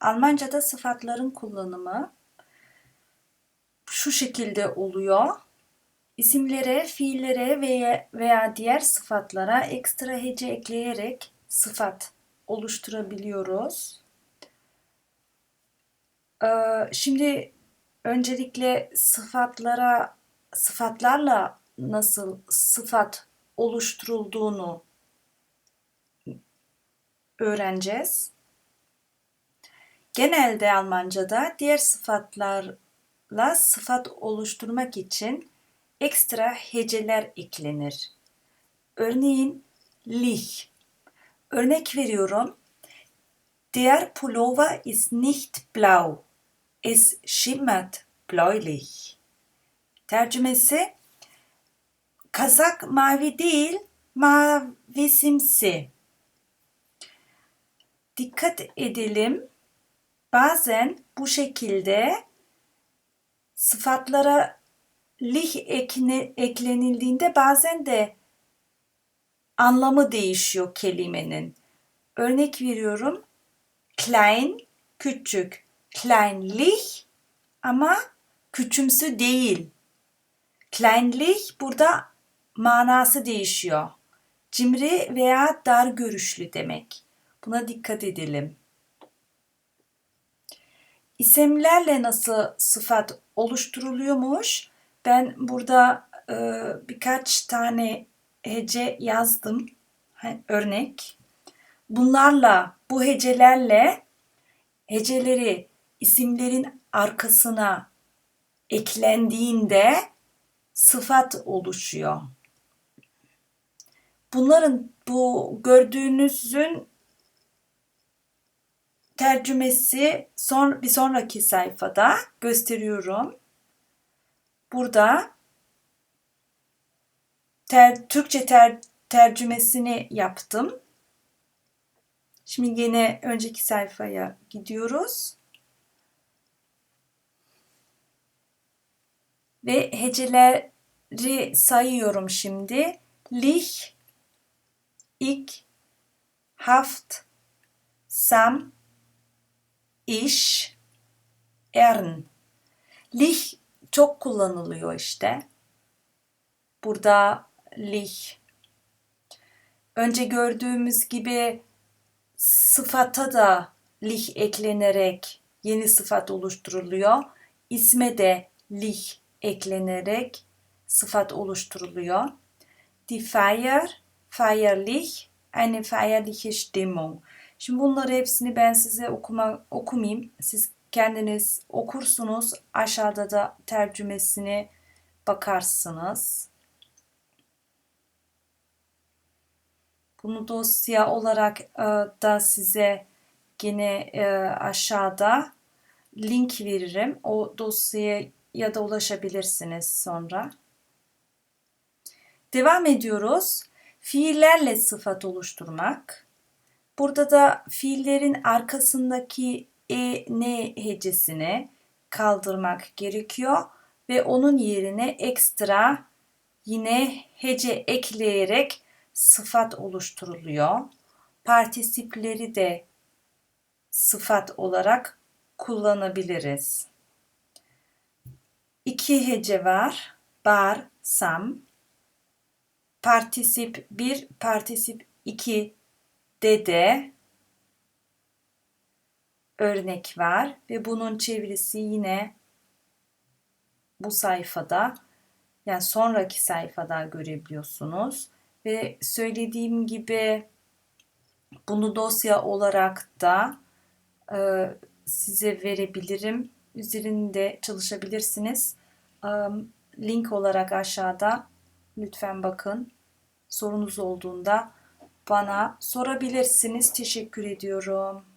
Almanca'da sıfatların kullanımı şu şekilde oluyor. İsimlere, fiillere veya, veya diğer sıfatlara ekstra hece ekleyerek sıfat oluşturabiliyoruz. Ee, şimdi öncelikle sıfatlara sıfatlarla nasıl sıfat oluşturulduğunu öğreneceğiz. Genelde Almanca'da diğer sıfatlarla sıfat oluşturmak için ekstra heceler eklenir. Örneğin lich. Örnek veriyorum. Der Pullover ist nicht blau. Es schimmert bläulich. Tercümesi Kazak mavi değil, mavisimsi. Dikkat edelim. Bazen bu şekilde sıfatlara lich ekne, eklenildiğinde bazen de anlamı değişiyor kelimenin. Örnek veriyorum. Klein, küçük. Kleinlich ama küçümsü değil. Kleinlich burada manası değişiyor. Cimri veya dar görüşlü demek. Buna dikkat edelim. İsimlerle nasıl sıfat oluşturuluyormuş? Ben burada e, birkaç tane hece yazdım. Örnek. Bunlarla, bu hecelerle heceleri isimlerin arkasına eklendiğinde sıfat oluşuyor. Bunların bu gördüğünüzün tercümesi son, bir sonraki sayfada gösteriyorum. Burada ter, Türkçe ter, tercümesini yaptım. Şimdi yine önceki sayfaya gidiyoruz. Ve heceleri sayıyorum şimdi. Lich, ik, haft, sam, iş, ern. Lich çok kullanılıyor işte. Burada lich. Önce gördüğümüz gibi sıfata da lich eklenerek yeni sıfat oluşturuluyor. İsme de lich eklenerek sıfat oluşturuluyor. Die Feier, feierlich, eine feierliche Stimmung. Şimdi bunları hepsini ben size okuma, okumayayım. Siz kendiniz okursunuz. Aşağıda da tercümesini bakarsınız. Bunu dosya olarak e, da size yine e, aşağıda link veririm. O dosyaya ya da ulaşabilirsiniz sonra. Devam ediyoruz. Fiillerle sıfat oluşturmak. Burada da fiillerin arkasındaki e, n hecesini kaldırmak gerekiyor ve onun yerine ekstra yine hece ekleyerek sıfat oluşturuluyor. Partisipleri de sıfat olarak kullanabiliriz. İki hece var. Bar, sam. Partisip 1, partisip 2 dede örnek var ve bunun çevirisi yine bu sayfada yani sonraki sayfada görebiliyorsunuz ve söylediğim gibi bunu dosya olarak da e, size verebilirim. Üzerinde çalışabilirsiniz. E, link olarak aşağıda lütfen bakın. Sorunuz olduğunda bana sorabilirsiniz. Teşekkür ediyorum.